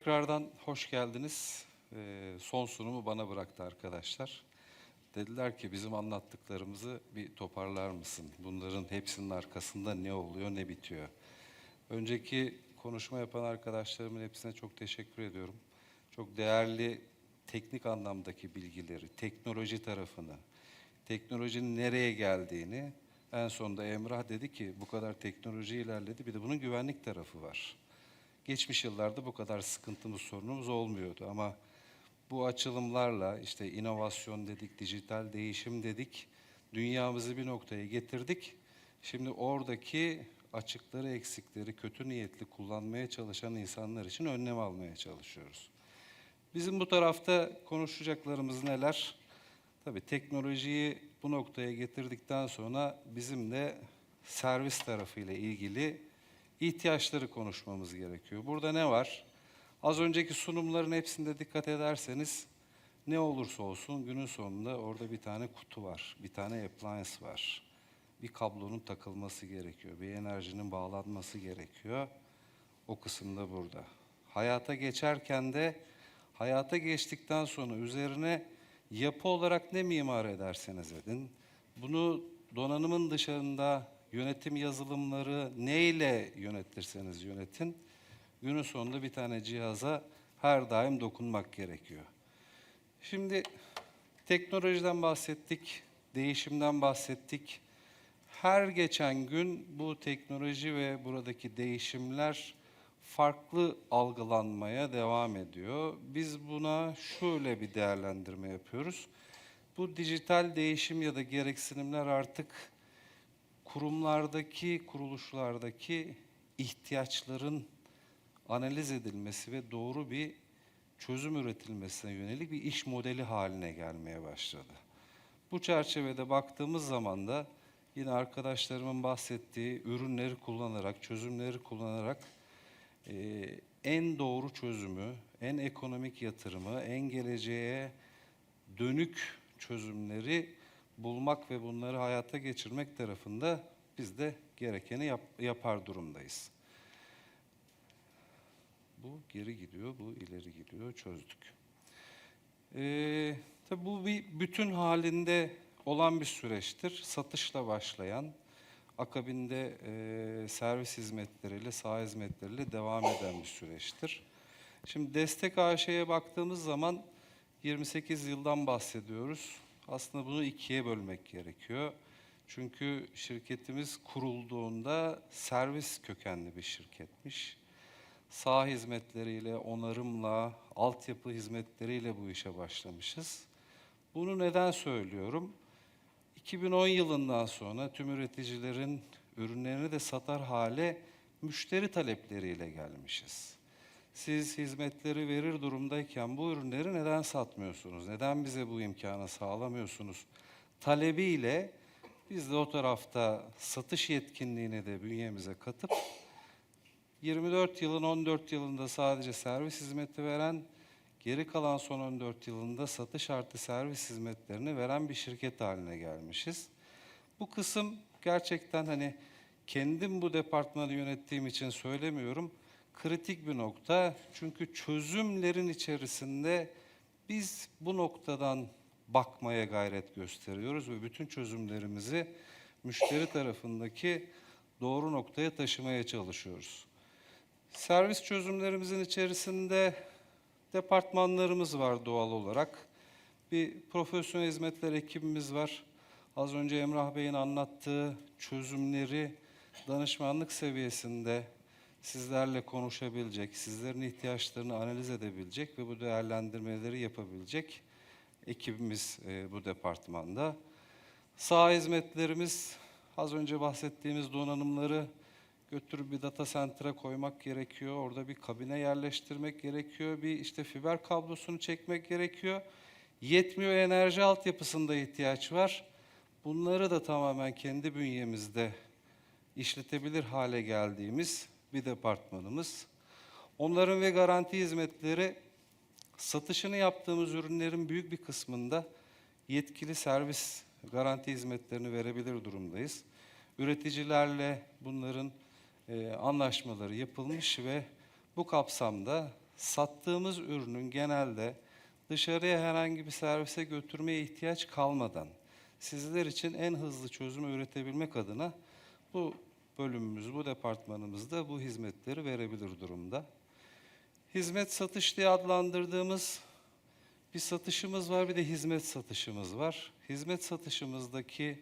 Tekrardan hoş geldiniz. Ee, son sunumu bana bıraktı arkadaşlar. Dediler ki bizim anlattıklarımızı bir toparlar mısın? Bunların hepsinin arkasında ne oluyor, ne bitiyor? Önceki konuşma yapan arkadaşlarımın hepsine çok teşekkür ediyorum. Çok değerli teknik anlamdaki bilgileri, teknoloji tarafını, teknolojinin nereye geldiğini, en sonunda Emrah dedi ki bu kadar teknoloji ilerledi, bir de bunun güvenlik tarafı var. Geçmiş yıllarda bu kadar sıkıntımız, sorunumuz olmuyordu ama bu açılımlarla işte inovasyon dedik, dijital değişim dedik, dünyamızı bir noktaya getirdik. Şimdi oradaki açıkları, eksikleri, kötü niyetli kullanmaya çalışan insanlar için önlem almaya çalışıyoruz. Bizim bu tarafta konuşacaklarımız neler? Tabii teknolojiyi bu noktaya getirdikten sonra bizim de servis tarafıyla ilgili ihtiyaçları konuşmamız gerekiyor. Burada ne var? Az önceki sunumların hepsinde dikkat ederseniz ne olursa olsun günün sonunda orada bir tane kutu var, bir tane appliance var. Bir kablonun takılması gerekiyor, bir enerjinin bağlanması gerekiyor. O kısımda burada. Hayata geçerken de hayata geçtikten sonra üzerine yapı olarak ne mimar ederseniz edin, bunu donanımın dışında yönetim yazılımları neyle yönetirseniz yönetin, günün sonunda bir tane cihaza her daim dokunmak gerekiyor. Şimdi teknolojiden bahsettik, değişimden bahsettik. Her geçen gün bu teknoloji ve buradaki değişimler farklı algılanmaya devam ediyor. Biz buna şöyle bir değerlendirme yapıyoruz. Bu dijital değişim ya da gereksinimler artık kurumlardaki, kuruluşlardaki ihtiyaçların analiz edilmesi ve doğru bir çözüm üretilmesine yönelik bir iş modeli haline gelmeye başladı. Bu çerçevede baktığımız zaman da yine arkadaşlarımın bahsettiği ürünleri kullanarak, çözümleri kullanarak e, en doğru çözümü, en ekonomik yatırımı, en geleceğe dönük çözümleri bulmak ve bunları hayata geçirmek tarafında biz de gerekeni yap- yapar durumdayız. Bu geri gidiyor, bu ileri gidiyor, çözdük. Ee, tabii bu bir bütün halinde olan bir süreçtir. Satışla başlayan, akabinde e, servis hizmetleriyle, saha hizmetleriyle devam eden bir süreçtir. Şimdi destek AŞ'ye baktığımız zaman 28 yıldan bahsediyoruz. Aslında bunu ikiye bölmek gerekiyor. Çünkü şirketimiz kurulduğunda servis kökenli bir şirketmiş. Saha hizmetleriyle, onarımla, altyapı hizmetleriyle bu işe başlamışız. Bunu neden söylüyorum? 2010 yılından sonra tüm üreticilerin ürünlerini de satar hale müşteri talepleriyle gelmişiz. Siz hizmetleri verir durumdayken bu ürünleri neden satmıyorsunuz? Neden bize bu imkanı sağlamıyorsunuz? Talebiyle biz de o tarafta satış yetkinliğini de bünyemize katıp 24 yılın 14 yılında sadece servis hizmeti veren, geri kalan son 14 yılında satış artı servis hizmetlerini veren bir şirket haline gelmişiz. Bu kısım gerçekten hani kendim bu departmanı yönettiğim için söylemiyorum. Kritik bir nokta. Çünkü çözümlerin içerisinde biz bu noktadan bakmaya gayret gösteriyoruz ve bütün çözümlerimizi müşteri tarafındaki doğru noktaya taşımaya çalışıyoruz. Servis çözümlerimizin içerisinde departmanlarımız var doğal olarak. Bir profesyonel hizmetler ekibimiz var. Az önce Emrah Bey'in anlattığı çözümleri danışmanlık seviyesinde sizlerle konuşabilecek, sizlerin ihtiyaçlarını analiz edebilecek ve bu değerlendirmeleri yapabilecek ekibimiz e, bu departmanda. Sağ hizmetlerimiz az önce bahsettiğimiz donanımları götürüp bir data center'a koymak gerekiyor. Orada bir kabine yerleştirmek gerekiyor. Bir işte fiber kablosunu çekmek gerekiyor. Yetmiyor enerji altyapısında ihtiyaç var. Bunları da tamamen kendi bünyemizde işletebilir hale geldiğimiz bir departmanımız. Onların ve garanti hizmetleri satışını yaptığımız ürünlerin büyük bir kısmında yetkili servis garanti hizmetlerini verebilir durumdayız. Üreticilerle bunların e, anlaşmaları yapılmış ve bu kapsamda sattığımız ürünün genelde dışarıya herhangi bir servise götürmeye ihtiyaç kalmadan sizler için en hızlı çözümü üretebilmek adına bu bölümümüz, bu departmanımızda bu hizmetleri verebilir durumda. Hizmet satış diye adlandırdığımız bir satışımız var, bir de hizmet satışımız var. Hizmet satışımızdaki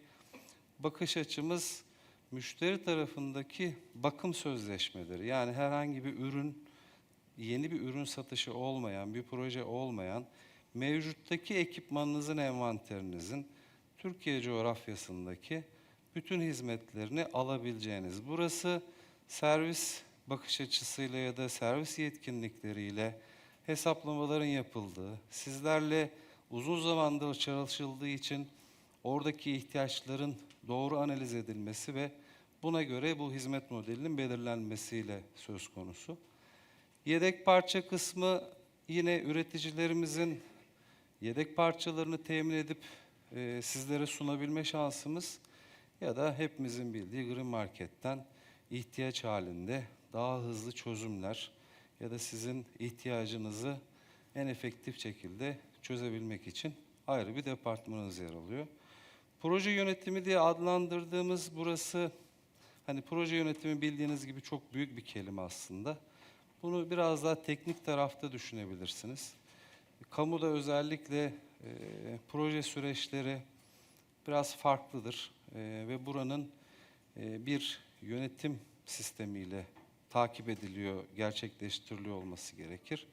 bakış açımız müşteri tarafındaki bakım sözleşmeleri. Yani herhangi bir ürün, yeni bir ürün satışı olmayan, bir proje olmayan, mevcuttaki ekipmanınızın, envanterinizin Türkiye coğrafyasındaki bütün hizmetlerini alabileceğiniz. Burası servis bakış açısıyla ya da servis yetkinlikleriyle hesaplamaların yapıldığı, sizlerle uzun zamandır çalışıldığı için oradaki ihtiyaçların doğru analiz edilmesi ve buna göre bu hizmet modelinin belirlenmesiyle söz konusu. Yedek parça kısmı yine üreticilerimizin yedek parçalarını temin edip e, sizlere sunabilme şansımız ya da hepimizin bildiği Green Market'ten ihtiyaç halinde daha hızlı çözümler ya da sizin ihtiyacınızı en efektif şekilde çözebilmek için ayrı bir departmanınız yer alıyor. Proje yönetimi diye adlandırdığımız burası hani proje yönetimi bildiğiniz gibi çok büyük bir kelime aslında. Bunu biraz daha teknik tarafta düşünebilirsiniz. Kamuda özellikle e, proje süreçleri biraz farklıdır E, ve buranın e, bir yönetim sistemiyle takip ediliyor, gerçekleştiriliyor olması gerekir.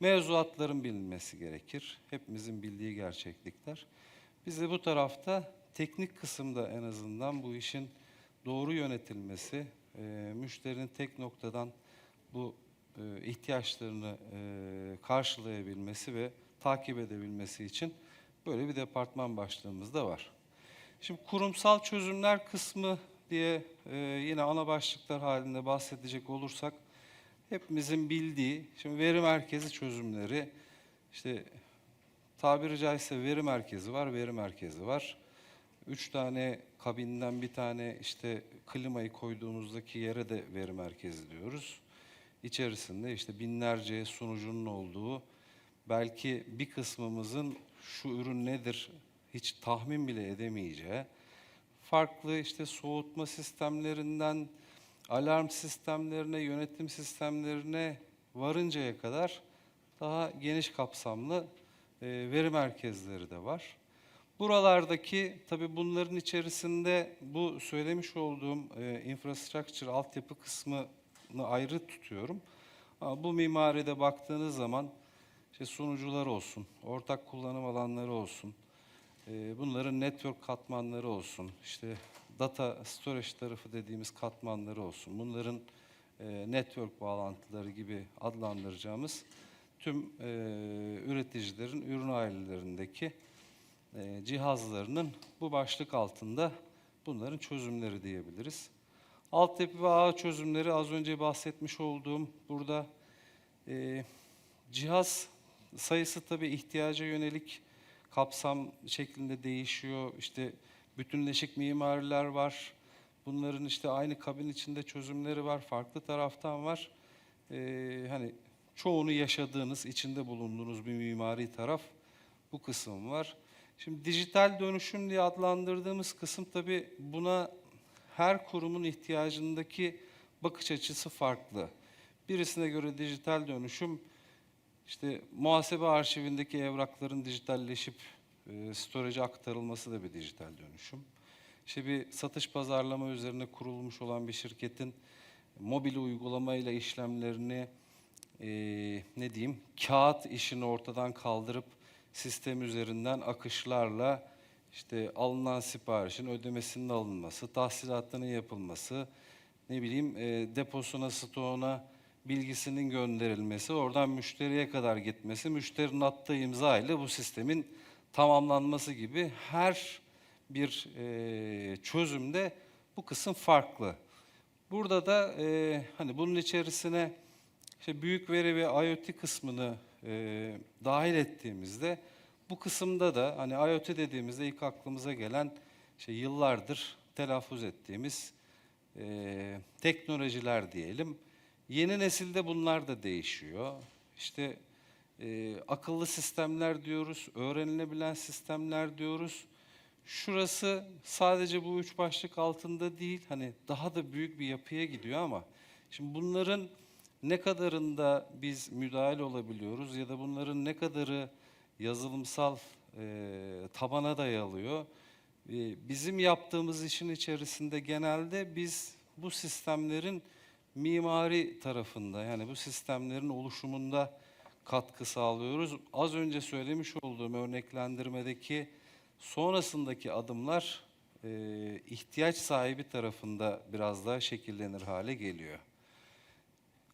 Mevzuatların bilinmesi gerekir. Hepimizin bildiği gerçeklikler. Biz de bu tarafta teknik kısımda en azından bu işin doğru yönetilmesi, e, müşterinin tek noktadan bu e, ihtiyaçlarını e, karşılayabilmesi ve takip edebilmesi için böyle bir departman başlığımız da var. Şimdi kurumsal çözümler kısmı diye e, yine ana başlıklar halinde bahsedecek olursak hepimizin bildiği şimdi veri merkezi çözümleri işte tabiri caizse veri merkezi var, veri merkezi var. Üç tane kabinden bir tane işte klimayı koyduğumuzdaki yere de veri merkezi diyoruz. İçerisinde işte binlerce sunucunun olduğu, belki bir kısmımızın şu ürün nedir hiç tahmin bile edemeyeceği, farklı işte soğutma sistemlerinden alarm sistemlerine, yönetim sistemlerine varıncaya kadar daha geniş kapsamlı e, veri merkezleri de var. Buralardaki tabii bunların içerisinde bu söylemiş olduğum e, infrastructure altyapı kısmını ayrı tutuyorum. Ama bu mimaride baktığınız zaman işte sunucular olsun, ortak kullanım alanları olsun, e, bunların network katmanları olsun, işte data storage tarafı dediğimiz katmanları olsun, bunların e, network bağlantıları gibi adlandıracağımız tüm e, üreticilerin ürün ailelerindeki e, cihazlarının bu başlık altında bunların çözümleri diyebiliriz. Altyapı ve ağ çözümleri az önce bahsetmiş olduğum burada e, cihaz sayısı tabii ihtiyaca yönelik kapsam şeklinde değişiyor. İşte bütünleşik mimariler var. Bunların işte aynı kabin içinde çözümleri var. Farklı taraftan var. Ee, hani çoğunu yaşadığınız, içinde bulunduğunuz bir mimari taraf bu kısım var. Şimdi dijital dönüşüm diye adlandırdığımız kısım tabii buna her kurumun ihtiyacındaki bakış açısı farklı. Birisine göre dijital dönüşüm işte muhasebe arşivindeki evrakların dijitalleşip e, storage'a aktarılması da bir dijital dönüşüm. İşte bir satış pazarlama üzerine kurulmuş olan bir şirketin mobil uygulamayla işlemlerini e, ne diyeyim kağıt işini ortadan kaldırıp sistem üzerinden akışlarla işte alınan siparişin ödemesinin alınması, tahsilatının yapılması, ne bileyim e, deposuna, stoğuna bilgisinin gönderilmesi, oradan müşteriye kadar gitmesi, müşterinin attığı imza ile bu sistemin tamamlanması gibi her bir e, çözümde bu kısım farklı. Burada da e, hani bunun içerisine işte büyük veri ve IoT kısmını e, dahil ettiğimizde bu kısımda da hani IoT dediğimizde ilk aklımıza gelen işte yıllardır telaffuz ettiğimiz e, teknolojiler diyelim. Yeni nesilde bunlar da değişiyor. işte e, akıllı sistemler diyoruz, öğrenilebilen sistemler diyoruz. Şurası sadece bu üç başlık altında değil, hani daha da büyük bir yapıya gidiyor ama şimdi bunların ne kadarında biz müdahil olabiliyoruz ya da bunların ne kadarı yazılımsal e, tabana dayalıyor. E, bizim yaptığımız işin içerisinde genelde biz bu sistemlerin mimari tarafında yani bu sistemlerin oluşumunda katkı sağlıyoruz. Az önce söylemiş olduğum örneklendirmedeki sonrasındaki adımlar e, ihtiyaç sahibi tarafında biraz daha şekillenir hale geliyor.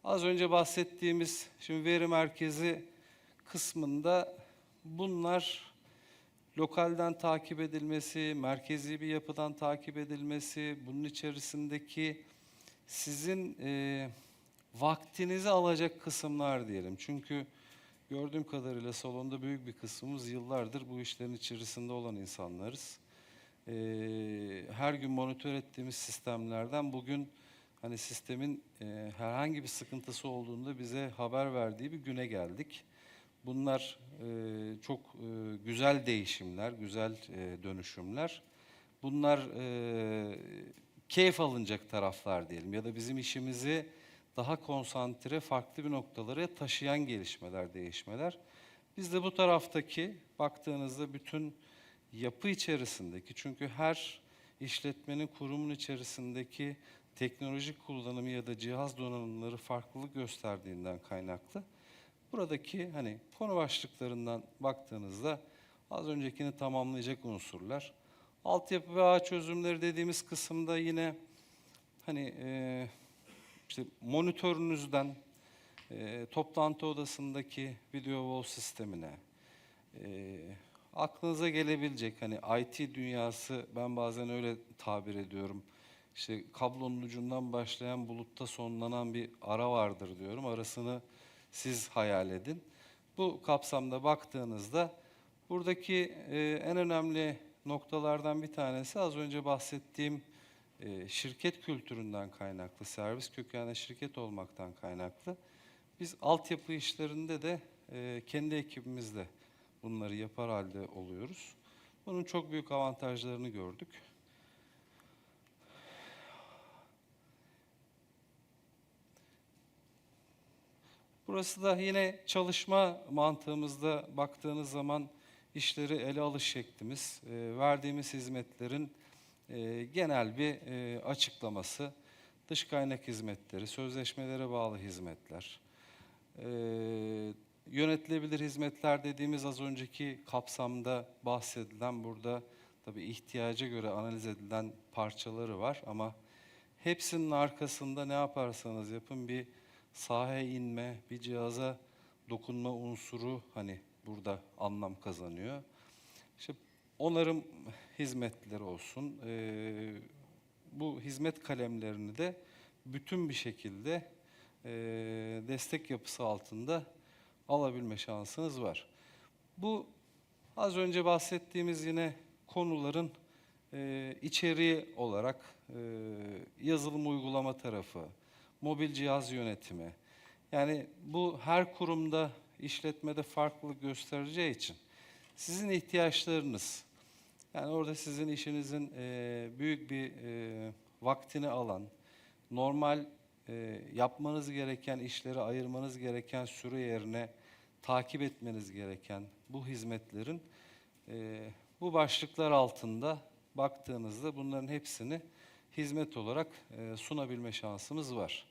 Az önce bahsettiğimiz şimdi veri merkezi kısmında bunlar lokalden takip edilmesi, merkezi bir yapıdan takip edilmesi, bunun içerisindeki sizin e, vaktinizi alacak kısımlar diyelim. Çünkü gördüğüm kadarıyla salonda büyük bir kısmımız yıllardır bu işlerin içerisinde olan insanlarız. E, her gün monitör ettiğimiz sistemlerden bugün hani sistemin e, herhangi bir sıkıntısı olduğunda bize haber verdiği bir güne geldik. Bunlar e, çok e, güzel değişimler, güzel e, dönüşümler. Bunlar e, keyif alınacak taraflar diyelim ya da bizim işimizi daha konsantre, farklı bir noktalara taşıyan gelişmeler, değişmeler. Biz de bu taraftaki baktığınızda bütün yapı içerisindeki çünkü her işletmenin kurumun içerisindeki teknolojik kullanımı ya da cihaz donanımları farklılık gösterdiğinden kaynaklı buradaki hani konu başlıklarından baktığınızda az öncekini tamamlayacak unsurlar. Altyapı ve ağ çözümleri dediğimiz kısımda yine hani e, işte monitörünüzden e, toplantı odasındaki video wall sistemine e, aklınıza gelebilecek hani IT dünyası ben bazen öyle tabir ediyorum. İşte kablonun ucundan başlayan bulutta sonlanan bir ara vardır diyorum. Arasını siz hayal edin. Bu kapsamda baktığınızda buradaki e, en önemli noktalardan bir tanesi az önce bahsettiğim e, şirket kültüründen kaynaklı, servis kökenli şirket olmaktan kaynaklı. Biz altyapı işlerinde de e, kendi ekibimizle bunları yapar halde oluyoruz. Bunun çok büyük avantajlarını gördük. Burası da yine çalışma mantığımızda baktığınız zaman işleri ele alış şeklimiz, e, verdiğimiz hizmetlerin e, genel bir e, açıklaması, dış kaynak hizmetleri, sözleşmelere bağlı hizmetler, e, yönetilebilir hizmetler dediğimiz az önceki kapsamda bahsedilen burada tabii ihtiyaca göre analiz edilen parçaları var ama hepsinin arkasında ne yaparsanız yapın bir sahaya inme, bir cihaza dokunma unsuru hani burada anlam kazanıyor. İşte onarım hizmetleri olsun. eee, bu hizmet kalemlerini de bütün bir şekilde eee, destek yapısı altında alabilme şansınız var. Bu az önce bahsettiğimiz yine konuların eee, içeriği olarak eee, yazılım uygulama tarafı, mobil cihaz yönetimi. Yani bu her kurumda, işletmede farklılık göstereceği için sizin ihtiyaçlarınız, yani orada sizin işinizin eee, büyük bir eee, vaktini alan, normal eee, yapmanız gereken işleri ayırmanız gereken süre yerine takip etmeniz gereken bu hizmetlerin eee, bu başlıklar altında baktığınızda bunların hepsini hizmet olarak eee, sunabilme şansımız var.